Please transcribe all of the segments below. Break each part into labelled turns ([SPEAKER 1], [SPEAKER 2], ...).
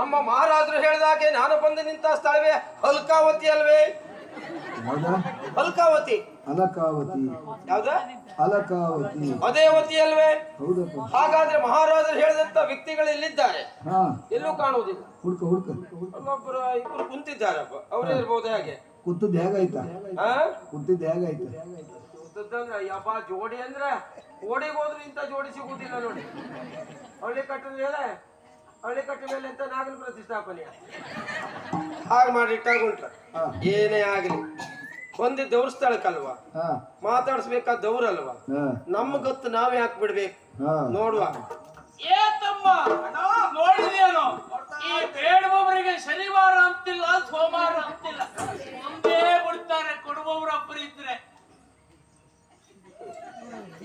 [SPEAKER 1] ನಮ್ಮ ಮಹಾರಾಜರು ಹೇಳಿದಾಗೆ ನಾನು ಬಂದು ನಿಂತ ಸ್ಥಳವೇ ಅಲ್ಕಾವತಿ ಅಲ್ವೇ?
[SPEAKER 2] ಅಲ್ಕಾವತಿ
[SPEAKER 1] ಹಲ್ಕಾವತಿ.
[SPEAKER 2] ಅಲಕಾವತಿ
[SPEAKER 1] ಯಾವ್ದ?
[SPEAKER 2] ಅಲಕಾವತಿ
[SPEAKER 1] ಅದೇ ವತಿ ಅಲ್ವೇ?
[SPEAKER 2] ಹೌದಪ್ಪ.
[SPEAKER 1] ಹಾಗಾದ್ರೆ ಮಹಾರಾಜರು ಹೇಳಿದಂತ ವ್ಯಕ್ತಿಗಳು ಇಲ್ಲಿದ್ದಾರೆ.
[SPEAKER 2] ಹಾ.
[SPEAKER 1] ಎಲ್ಲೂ ಕಾಣುವುದಿಲ್ಲ.
[SPEAKER 2] ಹುಡ್ಕ ಹುಡ್ಕ.
[SPEAKER 1] ಅಲ್ಲೊಬ್ಬರ ಇಬ್ಬರು ಕುಂತಿದ್ದಾರಪ್ಪ. ಅವರೇ ಇರ್ಬೋದು ಹಾಗೆ.
[SPEAKER 2] ಕುಂತದ್ದು ಹೇಗಾಯ್ತಾ?
[SPEAKER 1] ಹಾ
[SPEAKER 2] ಹೇಗಾಯ್ತ ಹೇಗಾಯ್ತಾ?
[SPEAKER 1] ಗೊತ್ತಂದ್ರ ಯಪ್ಪ ಜೋಡಿ ಅಂದ್ರೆ ಓಡಿಗೆ ಹೋದ್ರೆ ಇಂಥ ಜೋಡಿ ಸಿಗುದಿಲ್ಲ ನೋಡಿ. ಹಳ್ಳಿ ಕಟ್ಟಿದ್ರೆ ಹಳ್ಳಿ ಕಟ್ಟಿ ಮೇಲೆ ಅಂತ ನಾಗನ ಪ್ರತಿಷ್ಠಾಪನೆ. ಹಾಗೆ ಮಾಡಿ ಇಟ್ಟಾಗ ಏನೇ ಆಗಲಿ. ಒಂದೇ ದೇವ್ರ ಸ್ಥಳಕ್ಕಲ್ವಾ
[SPEAKER 2] ಹಾ.
[SPEAKER 1] ಮಾತಾಡ್ಸ್ಬೇಕಾದ ದೌರಲ್ವಾ?
[SPEAKER 2] ಹಾ.
[SPEAKER 1] ಗೊತ್ತು ನಾವ್ ಯಾಕೆ ಬಿಡ್ಬೇಕು ನೋಡುವ.
[SPEAKER 3] ಏ ತಮ್ಮ ನೋಡಿದೇನು ಈ ಬೇಡುವವರಿಗೆ ಶನಿವಾರ ಅಂತಿಲ್ಲ ಸೋಮವಾರ ಅಂತಿಲ್ಲ. ಮುಂದೆ ಬಿಡ್ತಾರೆ ಕೊಡುವವರು ಒಬ್ಬರು ಇದ್ರೆ.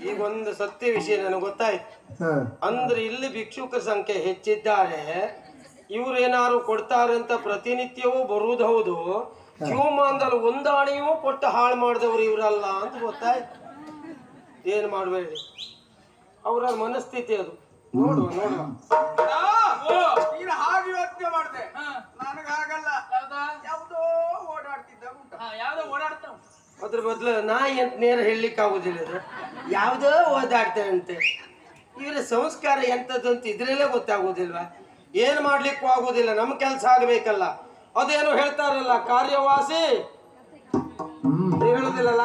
[SPEAKER 1] ಈಗ ಒಂದು ಸತ್ಯ ವಿಷಯ ನನಗೆ ಗೊತ್ತಾಯ್ತು. ಅಂದ್ರೆ ಇಲ್ಲಿ ಭಿಕ್ಷುಕರ ಸಂಖ್ಯೆ ಹೆಚ್ಚಿದ್ದಾರೆ ಇವ್ರು ಏನಾದ್ರು ಕೊಡ್ತಾರೆ ಅಂತ ಪ್ರತಿನಿತ್ಯವೂ ಬರುವುದು ಹೌದು. ಶಿವಮಾನದಲ್ಲಿ ಒಂದಾಣಿಯೂ ಕೊಟ್ಟು ಹಾಳು ಮಾಡಿದವರು ಇವರಲ್ಲ ಅಂತ ಗೊತ್ತಾಯ್ತು. ಏನ್ ಮಾಡಬೇಡಿ. ಅವರ ಮನಸ್ಥಿತಿ ಅದು. ನೋಡು ನೋಡುವ.
[SPEAKER 4] ನೀನು ಹಾಗೆ ಯೋಚನೆ ಮಾಡ್ದೆ.
[SPEAKER 3] ನನಗೆ
[SPEAKER 4] ನನಗಾಗಲ್ಲ
[SPEAKER 3] ಯಾವ್ದಾ?
[SPEAKER 4] ಯಾವುದೋ ಓಡಾಡ್ತಿದ್ದ ಉಂಟ.
[SPEAKER 3] ಹಾ, ಯಾವ್ದೋ ಓಡಾಡ್ತಾವ
[SPEAKER 1] ಅದ್ರ ಬದಲು ನಾಯಿ ಅಂತ ನೇರ ಹೇಳಲಿಕ್ಕೆ ಆಗುದಿಲ್ಲ ಯಾವುದೋ ಓದಾಡ್ತೇವಂತೆ ಇವರ ಸಂಸ್ಕಾರ ಎಂಥದ್ದು ಅಂತ ಇದ್ರಲ್ಲೇ ಗೊತ್ತಾಗೋದಿಲ್ವಾ? ಏನು ಮಾಡ್ಲಿಕ್ಕೂ ಆಗೋದಿಲ್ಲ ನಮ್ಮ ಕೆಲಸ ಆಗಬೇಕಲ್ಲ. ಅದೇನು ಹೇಳ್ತಾರಲ್ಲ, ಕಾರ್ಯವಾಸಿ. ಹೇಳೋದಿಲ್ಲಲ್ಲ?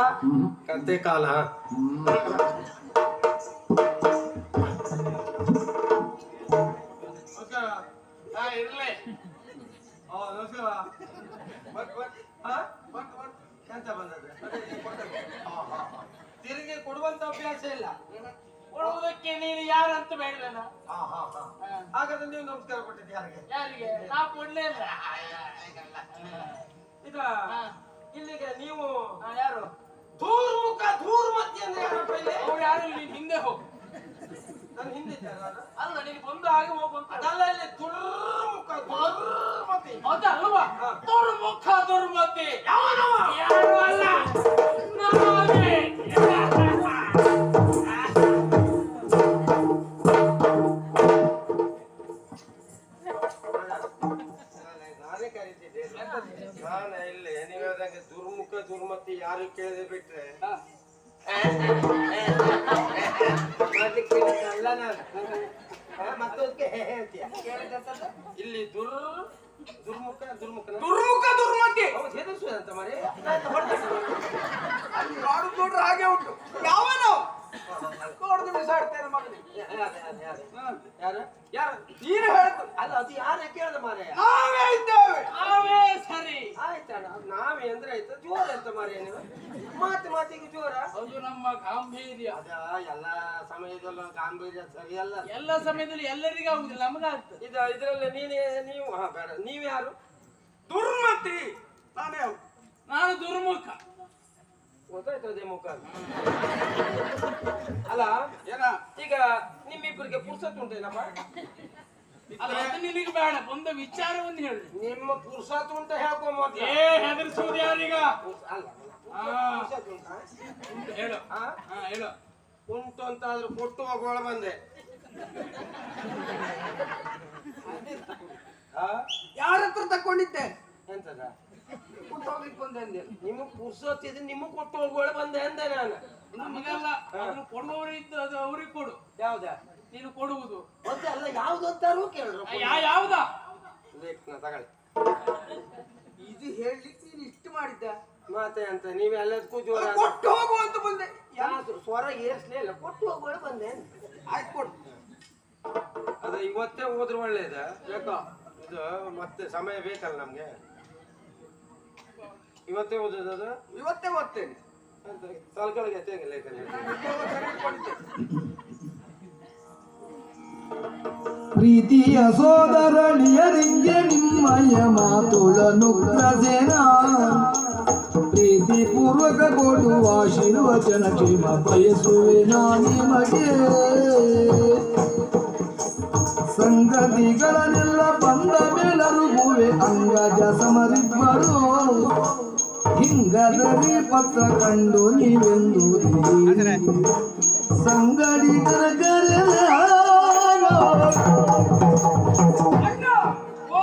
[SPEAKER 1] ಕಂತೆ ಕಾಲ. ಬಂದದ್ದು ತಿರುಗಿ ಕೊಡುವಂತ ಅಭ್ಯಾಸ ಇಲ್ಲ.
[SPEAKER 3] ಕೊಡುವುದಕ್ಕೆ ನೀನು ಯಾರಂತ ಬೇಡವೇನ
[SPEAKER 1] ಹಾ, ಹಾ, ಹಾ. ಹಾಗಾದ್ರೆ ನೀವು ನಮಸ್ಕಾರ ಕೊಟ್ಟಿದ್ದು ಯಾರಿಗೆ?
[SPEAKER 3] ಯಾರಿಗೆ? ನಾ ಕೊಡ್ಲೇ ಇಲ್ಲ.
[SPEAKER 1] ಈಗ
[SPEAKER 3] ಹಾ.
[SPEAKER 1] ಇಲ್ಲಿಗೆ ನೀವು
[SPEAKER 3] ಯಾರು?
[SPEAKER 1] ದೂರ್ಮುಖ ದೂರ್ಮತಿ ಅಂದ್ರೆ ಯಾರಪ್ಪ ಇಲ್ಲಿ.
[SPEAKER 3] ಅವ್ರು ಯಾರು ನೀನ್ ಹಿಂದೆ ಹೋಗು.
[SPEAKER 1] ನಾನು ಹಿಂದೆ ಇದ್ದೇನೆ ನಾನು.
[SPEAKER 3] ಅಲ್ಲ ನೀನ್ ಬಂದು ಹಾಗೆ ಹೋಗು ಅಂತ.
[SPEAKER 1] ಅದಲ್ಲ ಇಲ್ಲಿ ದುರ್ಮುಖ ದುರ್ಮತಿ
[SPEAKER 3] ಅಲ್ವಾ?
[SPEAKER 1] ಹಾ.
[SPEAKER 3] ದುರ್ಮುಖ ದುರ್ಮತಿ ಯಾರು
[SPEAKER 1] ಮತ್ತೊಂದಕ್ಕೆ. ಇಲ್ಲಿ ದುರ್ ದುರ್ಮುಖ ದುರ್ಮುಖ
[SPEAKER 4] ದುರ್ಮುಖ ದುರ್ಮತಿ
[SPEAKER 1] ಹೌದು ಹೆದರ್ಸುವಂತ ಮರಿ
[SPEAKER 4] ಮಾಡುದು ನೋಡ್ರೆ ಹಾಗೆ ಉಂಟು. ಯಾವನು ನೋಡಿದ್ರೆ ಬಿಸಾಡ್ತೇನೆ ಮಗನಿಗೆ.
[SPEAKER 1] ಯಾರು? ಯಾರು?
[SPEAKER 4] ನೀನು ಹೇಳ್ತು
[SPEAKER 1] ಅಲ್ಲ ಅದು ಯಾರು ಕೇಳ್ದ ಮಾರೇ
[SPEAKER 4] ನಾವೇ ಇದ್ದೇವೆ.
[SPEAKER 3] ನಾವೇ ಸರಿ.
[SPEAKER 1] ಆಯ್ತಣ್ಣ ನಾವೇ ಅಂದ್ರೆ ಆಯ್ತು. ಜೋರ ಅಂತ ಮಾರೇ ನೀವು. ಮಾತು ಮಾತಿಗೆ ಜೋರ?
[SPEAKER 3] ಅದು ನಮ್ಮ ಗಾಂಭೀರ್ಯ.
[SPEAKER 1] ಅದ ಎಲ್ಲ ಸಮಯದಲ್ಲೂ ಗಾಂಭೀರ್ಯ ಸರಿಯಲ್ಲ
[SPEAKER 3] ಎಲ್ಲ ಸಮಯದಲ್ಲಿ ಎಲ್ಲರಿಗೂ ಆಗುದಿಲ್ಲ ನಮಗಾಗ್ತದೆ.
[SPEAKER 1] ಇದ ಇದ್ರಲ್ಲಿ ನೀನೇ ನೀವು ಹಾ ಬೇಡ. ನೀವ್ಯಾರು?
[SPEAKER 4] ದುರ್ಮತಿ. ನಾನೇ
[SPEAKER 3] ನಾನು ದುರ್ಮುಖ.
[SPEAKER 1] ಗೊತ್ತಾಯ್ತು ಅದೇ ಮುಖ ಅಲ್ಲ
[SPEAKER 4] ಏನ?
[SPEAKER 1] ಈಗ ನಿಮ್ಮಿಬ್ಬರಿಗೆ ಪುರ್ಸತ್ ಉಂಟೇನಪ್ಪ
[SPEAKER 3] ಅಲ್ಲ ಅದು ನಿನಗೆ ಬೇಡ ವಿಚಾರ ವಿಚಾರವನ್ನು ಹೇಳಿ.
[SPEAKER 1] ನಿಮ್ಮ ಪುರ್ಸತ್ ಉಂಟ ಹೇಳ್ಕೊ ಮೊದ್ಲು.
[SPEAKER 3] ಏ ಯಾರೀಗ
[SPEAKER 1] ಅಲ್ಲ
[SPEAKER 3] ಹಾ.
[SPEAKER 1] ಪುರ್ಸತ್ ಉಂಟಾ?
[SPEAKER 3] ಉಂಟು, ಹೇಳು.
[SPEAKER 1] ಹಾ?
[SPEAKER 3] ಹಾ ಹೇಳು.
[SPEAKER 1] ಉಂಟು ಅಂತ ಆದ್ರೂ ಕೊಟ್ಟು ಹೋಗೋಳ ಬಂದೆ. ಹಾ
[SPEAKER 4] ಯಾರ ಹತ್ರ ತಕೊಂಡಿದ್ದೆ
[SPEAKER 1] ಎಂತದ?
[SPEAKER 4] ಕೊಟ್ಟು ಹೋಗ್ಲಿಕ್ಕೆ ಬಂದೆ ಅಂದೆ.
[SPEAKER 1] ನಿಮಗ್ ಪುರ್ಸತ್ ಇದೆ ನಿಮಗ್ ಕೊಟ್ಟು ಹೋಗೋಳ ಬಂದೆ ಅಂದೆ ನಾನು.
[SPEAKER 3] ನಮಗೆಲ್ಲ ಅದನ್ನು ಕೊಡುವವರು ಇದ್ದು ಅದು ಅವ್ರಿಗೆ ಕೊಡು.
[SPEAKER 1] ಯಾವ್ದ?
[SPEAKER 3] ನೀನು ಕೊಡುವುದು.
[SPEAKER 1] ಮತ್ತೆ ಅಲ್ಲ ಯಾವ್ದು ಅಂತಾರು ಕೇಳ್ರು.
[SPEAKER 3] ಯಾ ಯಾವ್ದ?
[SPEAKER 1] ಲೇಖನ ತಗೊಳ್ಳಿ.
[SPEAKER 4] ಇದು ಹೇಳಲಿಕ್ಕೆ ನೀನು ಇಷ್ಟು ಮಾಡಿದ್ದ?
[SPEAKER 1] ಮತ್ತೆ ಅಂತ ನೀವೆಲ್ಲದಕ್ಕೂ ಜೋರ
[SPEAKER 4] ಕೊಟ್ಟು ಹೋಗು ಅಂತ ಬಂದೆ.
[SPEAKER 1] ಯಾರು ಸ್ವರ ಏರ್ಸ್ಲೇ ಇಲ್ಲ ಕೊಟ್ಟು ಹೋಗೋಳ ಬಂದೆ
[SPEAKER 4] ಆಯ್ತು ಕೊಡು.
[SPEAKER 1] ಅದ ಇವತ್ತೇ ಹೋದ್ರೆ ಒಳ್ಳೇದ? ಯಾಕೋ ಇದು ಮತ್ತೆ ಸಮಯ ಬೇಕಲ್ಲ ನಮ್ಗೆ? ಇವತ್ತೇ ಓದೋದು
[SPEAKER 4] ಇವತ್ತೇ ಓದ್ತೇನೆ.
[SPEAKER 1] ಅಂತ ತಲೆಗಳಿಗೆ ಎತ್ತಂಗೆ ಲೇಖನ
[SPEAKER 2] ಪ್ರೀತಿಯ ಸೋದರಣಿಯರಿಗೆ ನಿಮ್ಮಯ ಮಾತುಳನು ಪ್ರಸೇನ ಪ್ರೀತಿ ಪೂರ್ವಕ ಕೊಡುವ ಆಶೀರ್ವಚನ ಕ್ಷೇಮ ಬಯಸುವೆ ನಾ ನಿಮಗೆ. ಸಂಗತಿಗಳನ್ನೆಲ್ಲ ಬಂದ ಮೇಲರುಗುವೆ ಅಂಗಜ ಸಮರಿಬ್ಬರು. ಹಿಂಗದರಿ ಪತ್ರ ಕಂಡು ನೀವೆಂದು ಸಂಗಡಿಗರ ಕರೆದ
[SPEAKER 3] ಅಣ್ಣ ಓ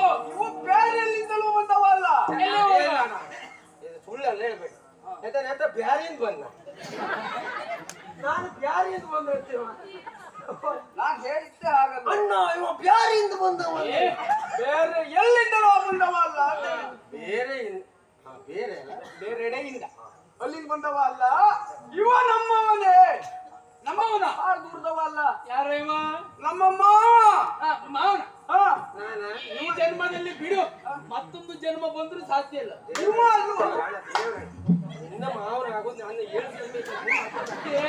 [SPEAKER 4] ಹೇಳಿದ್ದೆ ಹಾಗಲ್ಲ
[SPEAKER 1] ಅಣ್ಣ ಇವ ಬ್ಯಾರಿಂದ ಬಂದವ
[SPEAKER 3] ಏ,
[SPEAKER 4] ಬೇರೆ ಎಲ್ಲಿಂದಲೋ ಬಂದವ ಅಲ್ಲ ಅಂತ ಹೇಳಿ.
[SPEAKER 1] ಬೇರೆ ಇನ್- ಹಾ, ಬೇರೆ ಅಲ್ಲ?
[SPEAKER 4] ಬೇರೆಡೆಯಿಂದ ಅಲ್ಲಿಂದ ಬಂದವ ಅಲ್ಲ? ಇವ ನಮ್ಮವನೇ.
[SPEAKER 3] ನಮ್ಮವನ?
[SPEAKER 4] ಆ ದೂರದವ ಅಲ್ಲ?
[SPEAKER 3] ಯಾರ ಇವ?
[SPEAKER 4] ನಮ್ಮ
[SPEAKER 3] ಮಾವನ.
[SPEAKER 4] ಹಾ.
[SPEAKER 1] ನಾನ?
[SPEAKER 3] ಈ ಜನ್ಮದಲ್ಲಿ ಬಿಡು. ಮತ್ತೊಂದು ಜನ್ಮ ಬಂದ್ರೂ ಸಾಧ್ಯ ಇಲ್ಲ.
[SPEAKER 4] ನಿಮ್ಮ ಅಲ್ವಾ
[SPEAKER 1] ನಿನ್ನ ಮಾವನ ಆಗೋದು ನಾನು ಏಳು
[SPEAKER 3] ಏ,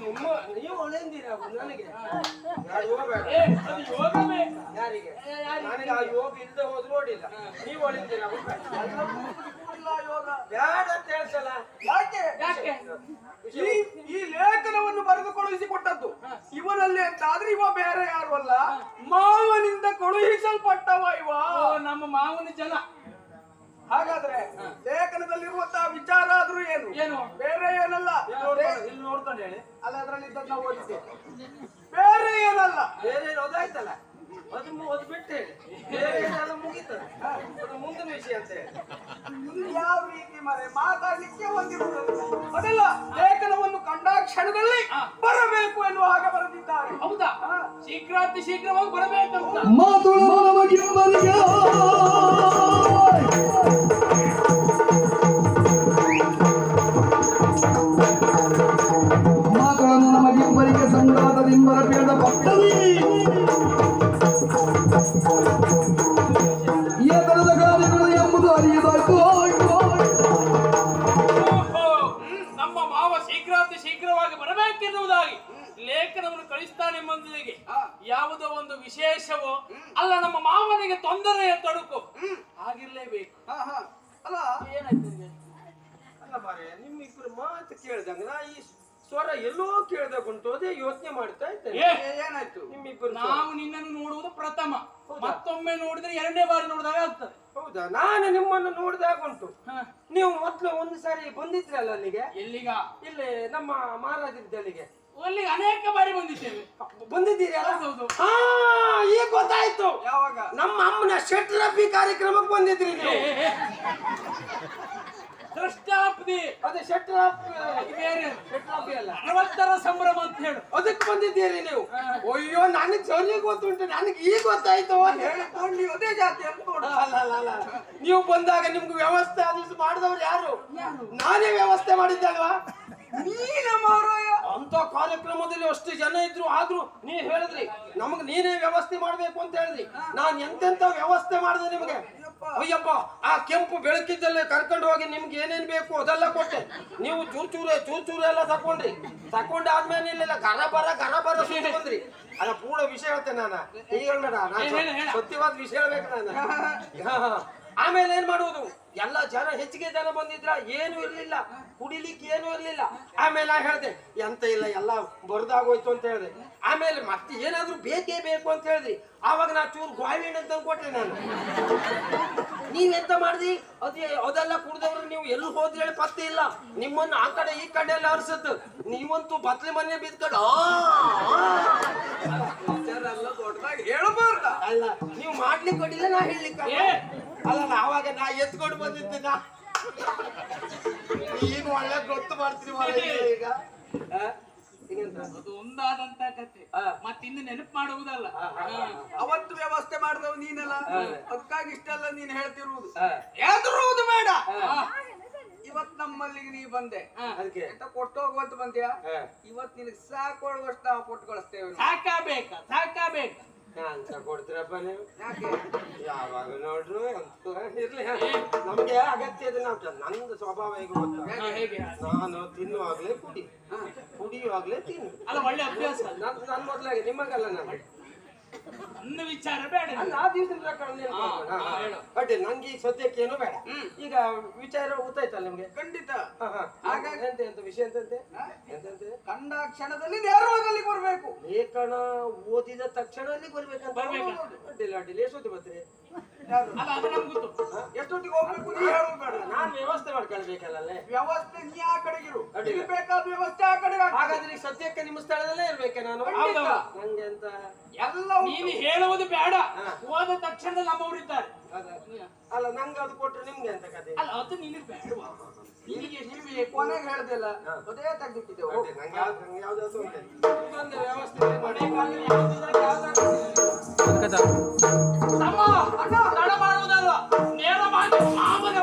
[SPEAKER 1] ನಿಮ್ಮ ನೀವು ಹೊಳೆಂದಿರ ನನಗೆ. ಯಾರು ಹೋಗ್ಬೇಡ.
[SPEAKER 3] ಅದು ಯೋಗವೇ.
[SPEAKER 1] ಯಾರಿಗೆ? ನನಗೆ ಆ ಯೋಗ ಇಲ್ಲದೆ ಹೋದ್ರು ನೋಡಿಲ್ಲ. ನೀವು
[SPEAKER 4] ಇಲ್ಲ ಯೋಗ
[SPEAKER 1] ಬೇಡ ಅಂತ ಹೇಳ್ಸಲ್ಲ.
[SPEAKER 4] ಯಾಕೆ?
[SPEAKER 3] ಯಾಕೆ?
[SPEAKER 4] ಈ ಈ ಲೇಖನವನ್ನು ಬರೆದು ಕಳುಹಿಸಿ ಕೊಟ್ಟದ್ದು ಇವನಲ್ಲಿ ಅಂತ ಆದ್ರೆ ಇವ ಬೇರೆ ಯಾರು ಅಲ್ಲ? ಮಾವನಿಂದ ಕಳುಹಿಸಲ್ಪಟ್ಟವ ಇವ.
[SPEAKER 3] ಓ, ನಮ್ಮ ಮಾವನ ಜನ.
[SPEAKER 4] ಹಾಗಾದ್ರೆ ಲೇಖನದಲ್ಲಿರುವಂತಹ ವಿಚಾರ ಆದ್ರೂ ಏನು?
[SPEAKER 3] ಏನು?
[SPEAKER 4] ಬೇರೆ ಏನಲ್ಲ?
[SPEAKER 1] ಇಲ್ಲಿ ನೋಡ್ಕೊಂಡು ಹೇಳಿ.
[SPEAKER 4] ಅಲ್ಲ ಅದ್ರಲ್ಲಿ ಇದ್ದದ್ದು ನಾವು ಓದಿದ್ದೆ ಬೇರೆ ಏನಲ್ಲ?
[SPEAKER 1] ಬೇರೆ ಓದಾಯ್ತಲ್ಲ ಅದು ಅದು ಬಿಟ್ಟು ಹೇಳಿ. ಬೇರೆ ಏನೆಲ್ಲ ಮುಗೀತದೆ. ಅದು ಮುಂದಿನ ವಿಷಯ ಅಂತ ಹೇಳಿ.
[SPEAKER 4] ಯಾವ ರೀತಿ ಮರೆ? ಮಾತಾಡ್ಲಿಕ್ಕೆ ಒಂದಿರುವುದಿಲ್ಲ ಅದಲ್ಲ ಲೇಖನವನ್ನು ಕಂಡ ಕ್ಷಣದಲ್ಲಿ ಬರಬೇಕು ಎನ್ನುವ ಹಾಗೆ ಬರೆದಿದ್ದಾರೆ.
[SPEAKER 3] ಹೌದಾ? ಶೀಘ್ರಾತಿ ಶೀಘ್ರವಾಗಿ ಬರಬೇಕು
[SPEAKER 2] ಮಾತುಳು
[SPEAKER 3] ಅಲ್ಲ ನಮ್ಮ ಮಾವನಿಗೆ ತೊಂದರೆಯ ತೊಡಕು. ಆಗಿರ್ಲೇಬೇಕು.
[SPEAKER 4] ಅಲ್ಲ
[SPEAKER 3] ಏನಾಯ್ತು?
[SPEAKER 1] ಅಲ್ಲ ಮಾರೆ ನಿಮ್ಮಿಬ್ರು ಮಾತು ಕೇಳ್ದಂಗ ನಾ ಈ ಸ್ವರ ಎಲ್ಲೋ ಕೇಳ್ದಾಗುಂಟು ಅದೇ ಯೋಚನೆ ಮಾಡ್ತಾ ಇದ್ದೇನೆ.
[SPEAKER 3] ಏ,
[SPEAKER 4] ಏನಾಯ್ತು?
[SPEAKER 1] ನಿಮ್ಮಿಬ್ಬರು
[SPEAKER 3] ನಾವು ನಿನ್ನನ್ನು ನೋಡುವುದು ಪ್ರಥಮ. ಮತ್ತೊಮ್ಮೆ ನೋಡಿದ್ರೆ ಎರಡನೇ ಬಾರಿ ನೋಡಿದಾಗ ಆಗ್ತದೆ.
[SPEAKER 1] ಹೌದಾ? ನಾನು ನಿಮ್ಮನ್ನು ನೋಡಿದಾಗುಂಟು
[SPEAKER 3] ಹ,
[SPEAKER 1] ನೀವು ಮೊದ್ಲು ಒಂದು ಸಾರಿ ಬಂದಿದ್ರಲ್ಲ ಅಲ್ಲಿಗೆ?
[SPEAKER 3] ಎಲ್ಲಿಗ?
[SPEAKER 1] ಇಲ್ಲಿ ನಮ್ಮ ಮಹಾರಾಜರಿದ್ದಲ್ಲಿಗೆ
[SPEAKER 3] ಅಲ್ಲಿ ಅನೇಕ ಬಾರಿ ಬಂದಿದ್ದೇವೆ.
[SPEAKER 1] ಬಂದಿದ್ದೀರಿ
[SPEAKER 3] ಹೌದು
[SPEAKER 1] ಹಾ ಈಗ ಗೊತ್ತಾಯ್ತು.
[SPEAKER 4] ಯಾವಾಗ?
[SPEAKER 1] ನಮ್ಮ ಅಮ್ಮನ ಶೆಟ್ರಬ್ಬಿ ಕಾರ್ಯಕ್ರಮಕ್ಕೆ ಬಂದಿದ್ರಿ ನೀವು.
[SPEAKER 3] ಅದು
[SPEAKER 1] ಅದೇ ಶೆಟ್ರಪ್
[SPEAKER 3] ಬೇರೆ
[SPEAKER 1] ಶೆಟ್ರಬ್ಬಿ ಅಲ್ಲ.
[SPEAKER 3] ಅರವತ್ತರ ಸಂಭ್ರಮ ಅಂತ ಹೇಳು.
[SPEAKER 1] ಅದಕ್ಕೆ ಬಂದಿದ್ದೀರಿ ನೀವು. ಅಯ್ಯೋ ನನಗೆ ಸರಿ ಗೊತ್ತುಂಟು. ನನಗೆ ಈಗ ಗೊತ್ತಾಯ್ತು
[SPEAKER 4] ಹೇಳಿಕೊಂಡು ನೀವು ಅದೇ ಜಾತಿ ಅಂತ ನೋಡು.
[SPEAKER 1] ಅಲ್ಲ, ಅಲ್ಲ, ಅಲ್ಲ. ನೀವು ಬಂದಾಗ ನಿಮ್ಗೆ ವ್ಯವಸ್ಥೆ ಅದು ಮಾಡಿದವ್ರು ಯಾರು? ನಾನೇ ವ್ಯವಸ್ಥೆ ಮಾಡಿದ್ದಲ್ವಾ
[SPEAKER 4] ನೀನ ಮಾರಾಯ.
[SPEAKER 1] ಅಂತ ಕಾರ್ಯಕ್ರಮದಲ್ಲಿ ಅಷ್ಟು ಜನ ಇದ್ರು ಆದ್ರೂ ನೀವ್ ಹೇಳಿದ್ರಿ ನಮಗ್ ನೀನೇ ವ್ಯವಸ್ಥೆ ಮಾಡ್ಬೇಕು ಅಂತ ಹೇಳಿದ್ರಿ. ನಾನ್ ಎಂತೆಂತ ವ್ಯವಸ್ಥೆ ಮಾಡಿದೆ ನಿಮಗೆ? ಅಯ್ಯಪ್ಪ ಆ ಕೆಂಪು ಬೆಳಕಿದ್ದಲ್ಲೇ ಕರ್ಕೊಂಡು ಹೋಗಿ ನಿಮ್ಗೆ ಏನೇನ್ ಬೇಕು ಅದೆಲ್ಲ ಕೊಟ್ಟೆ ನೀವು ಚೂರ್ ಚೂರೆ ಚೂರ್ ಚೂರು ಎಲ್ಲ ತಕೊಂಡ್ರಿ. ತಕೊಂಡಾದ್ಮೇಲೆ ಇಲ್ಲೆಲ್ಲ ಗರ ಬರ ಗರ ಬರ ಬಂದ್ರಿ. ಅಲ್ಲ ಪೂರ್ಣ ವಿಷಯ ಹೇಳ್ತೇನೆ ನಾನು. ಈಗ ಹೇಳ್ಬೇಡ. ಸತ್ಯವಾದ ವಿಷಯ ಹೇಳ್ಬೇಕು ನಾನು. ಆಮೇಲೆ ಏನ್ ಮಾಡುವುದು? ಎಲ್ಲ ಜನ ಹೆಚ್ಚಿಗೆ ಜನ ಬಂದಿದ್ರ ಏನು ಇರ್ಲಿಲ್ಲ. ಕುಡಿಲಿಕ್ಕೆ ಏನು ಇರ್ಲಿಲ್ಲ. ಆಮೇಲೆ ನಾ ಹೇಳ್ದೆ ಎಂತ ಇಲ್ಲ ಎಲ್ಲ ಬರ್ದಾಗೋಯ್ತು ಅಂತ ಹೇಳಿದೆ. ಆಮೇಲೆ ಮತ್ತೆ ಏನಾದ್ರೂ ಬೇಕೇ ಬೇಕು ಅಂತ ಹೇಳಿದ್ರಿ. ಆವಾಗ ನಾ ಚೂರು ಗಾಳಿನ ಅಂತ ಕೊಟ್ಟೆ ನಾನು. ನೀವೆಂತ ಮಾಡಿದ್ರಿ ಅದೇ ಅದೆಲ್ಲ ಕುಡ್ದವ್ರು ನೀವು ಎಲ್ಲಿ ಹೋದ್ರಿ ಹೇಳಿ ಪತ್ತೆ ಇಲ್ಲ. ನಿಮ್ಮನ್ನ ಆ ಕಡೆ ಈ ಕಡೆ ಎಲ್ಲ ಹರ್ಸತ್ತು ನೀವಂತೂ ಬತ್ಲೆ ಮನೆ ಬಿದ್ಕಡ.
[SPEAKER 4] ದೊಡ್ಡದಾಗಿ ಹೇಳಬಾರ್ದ.
[SPEAKER 1] ಅಲ್ಲ ನೀವು ಮಾಡ್ಲಿಕ್ಕೆ ಕೊಡಿಲ್ಲ ನಾ ಹೇಳಲಿಕ್ಕೆ. ಅಲ್ಲ ನಾವಾಗ ನಾ ಎತ್ಕೊಂಡು ಬಂದಿದ್ದೆ ನಾ ಈಗ ಒಳ್ಳೆ ಗೊತ್ತು ಮಾಡ್ತೀನಿ ಈಗ?
[SPEAKER 3] ಅದು ಒಂದಾದಂತ ಕತೆ.
[SPEAKER 1] ಹಾ.
[SPEAKER 3] ಮತ್ತಿನ್ನು ನೆನಪು ಮಾಡುವುದಲ್ಲ.
[SPEAKER 4] ಅವತ್ತು ವ್ಯವಸ್ಥೆ ಮಾಡಿದವ್ ನೀನಲ್ಲ. ಅದಕ್ಕಾಗಿ ಇಷ್ಟೆಲ್ಲ ನೀನ್ ಹೇಳ್ತಿರುವುದು.
[SPEAKER 1] ಹೇಳ್ತಿರುವುದು
[SPEAKER 4] ಎದುರುವುದು ಬೇಡ. ಇವತ್ ನಮ್ಮಲ್ಲಿಗೆ ನೀ ಬಂದೆ.
[SPEAKER 1] ಅದಕ್ಕೆ?
[SPEAKER 4] ಎಂತ ಕೊಟ್ಟು ಹೋಗುವಂತ ಬಂದ್ಯಾ ಇವತ್ ನಿನಗೆ ಸಾಕೊಳ್ಳುವಷ್ಟು ನಾವು ಕೊಟ್ಟು ಕಳಿಸ್ತೇವೆ.
[SPEAKER 3] ಸಾಕಾಬೇಕ ಸಾಕಾಬೇಕ
[SPEAKER 1] ಅಂತ ಕೊಡ್ತೀರಪ್ಪ ನೀವು ಯಾವಾಗ ನೋಡ್ರು ಅಂತ ಇರ್ಲಿ. ನಮ್ಗೆ ಅಗತ್ಯ ಇದೆ. ನಾವು ನಂದು ಸ್ವಭಾವ ಈಗ ಗೊತ್ತಾ? ನಾನು ತಿನ್ನುವಾಗ್ಲೇ ಕುಡಿ. ಕುಡಿಯುವಾಗ್ಲೇ ತಿನ್ನು.
[SPEAKER 3] ಅಲ್ಲ ಒಳ್ಳೆ ಅಭ್ಯಾಸ.
[SPEAKER 1] ನನ್ ಮೊದ್ಲಾಗೆ ನಿಮಗಲ್ಲ ನಾನು.
[SPEAKER 3] ನನ್ನ ವಿಚಾರ ಬೇಡ
[SPEAKER 1] ಅಲ್ಲ ಆ ದಿವಸದ ಪ್ರಕಾರ ನೀನು
[SPEAKER 3] ಹಾ,
[SPEAKER 1] ಮಾಡ್ಬೇಡ. ಹಾ,
[SPEAKER 3] ಹಾ,
[SPEAKER 1] ಹಾ.
[SPEAKER 3] ಹೇಳು.
[SPEAKER 1] ಅಡ್ಡಿ ನಂಗೆ ಈಗ ಸದ್ಯಕ್ಕೆ ಏನು ಬೇಡ. ಈಗ ವಿಚಾರ ಗೊತ್ತಾಯ್ತಲ್ಲ ನಿಮ್ಗೆ?
[SPEAKER 4] ಖಂಡಿತ. ಹಾಗಾಗಿ-
[SPEAKER 1] ಎಂತ ಎಂತ ವಿಷಯ ಎಂತಂತೆ ಎಂತಂತೆ?
[SPEAKER 4] ಕಂಡ ಕ್ಷಣದಲ್ಲಿ ನೇರವಾಗಿ ಬರಬೇಕು.
[SPEAKER 1] ಲೇಖನ ಓದಿದ ತಕ್ಷಣ ಅಲ್ಲಿ ಬರ್ಬೇಕಂತ
[SPEAKER 3] ಬರ್ಬೇಕಾ?
[SPEAKER 1] ಅಡ್ಡಿಲ್ಲ ಅಡ್ಡಿಲ್ಲ. ಎಷ್ಟೊತ್ತು ಬರ್ತೀರಿ?
[SPEAKER 3] ಅಲ್ಲ ಅದು ನಮ್ಗೆ ಗೊತ್ತು.
[SPEAKER 4] ಎಷ್ಟೊತ್ತಿಗೆ ಹೋಗ್ಬೇಕು ನೀ ಹೇಳೋದು ಬೇಡ
[SPEAKER 1] ನಾನು ವ್ಯವಸ್ಥೆ ಮಾಡ್ಕೊಳ್ಬೇಕಲ್ಲ ಅಲ್ಲೇ
[SPEAKER 4] ವ್ಯವಸ್ಥೆ ನೀ ಆ ಕಡೆಗಿರು. ಇಲ್ಲಿ ಬೇಕಾದ ವ್ಯವಸ್ಥೆ ಆ ಕಡೆ
[SPEAKER 1] ಹಾಗಾದ್ರೆ ಈಗ ಸದ್ಯಕ್ಕೆ ನಿಮ್ಮ ಸ್ಥಳದಲ್ಲೇ ಇರ್ಬೇಕೆ ನಾನು?
[SPEAKER 3] ಹೌದು.
[SPEAKER 1] ನಂಗೆ ಅಂತ
[SPEAKER 4] ಎಲ್ಲ
[SPEAKER 3] ನೀನು ಹೇಳುವುದು ಬೇಡ. ಹೋದ ತಕ್ಷಣ ನಮ್ಮವರಿದ್ದಾರೆ.
[SPEAKER 1] ಅದ- ಅಲ್ಲ ನಂಗೆ ಅದು ಕೊಟ್ರೆ ನಿಮ್ಗೆ ಅಂತ ಕತೆ
[SPEAKER 3] ಅಲ್ಲ ಅದು ನಿನಗೆ ಬೇಡವಾ. ಎಷ್ಟು ಬೇಕು
[SPEAKER 4] ಕೊನೆಗೆ ಹೇಳ್ದಿಲ್ಲ ಅದೇ ತೆಗ್ದಿಟ್ಟಿದ್ದೇವೆ.
[SPEAKER 1] ನಂಗೆ ಯಾವ್ದು ನಂಗೆ ಯಾವ್ದಾದ್ರು ಉಂಟು.
[SPEAKER 3] ಇದೊಂದು ವ್ಯವಸ್ಥೆ ಮಳೆಗಾಲ ಯಾವ್ದಿದ್ರೆ ಯಾವ್ದಾದ್ರು ತಮ್ಮ ಅಣ್ಣ ತಡ ಮಾಡುವುದಲ್ಲ ನೇರವಾಗಿ ಮಾಮನ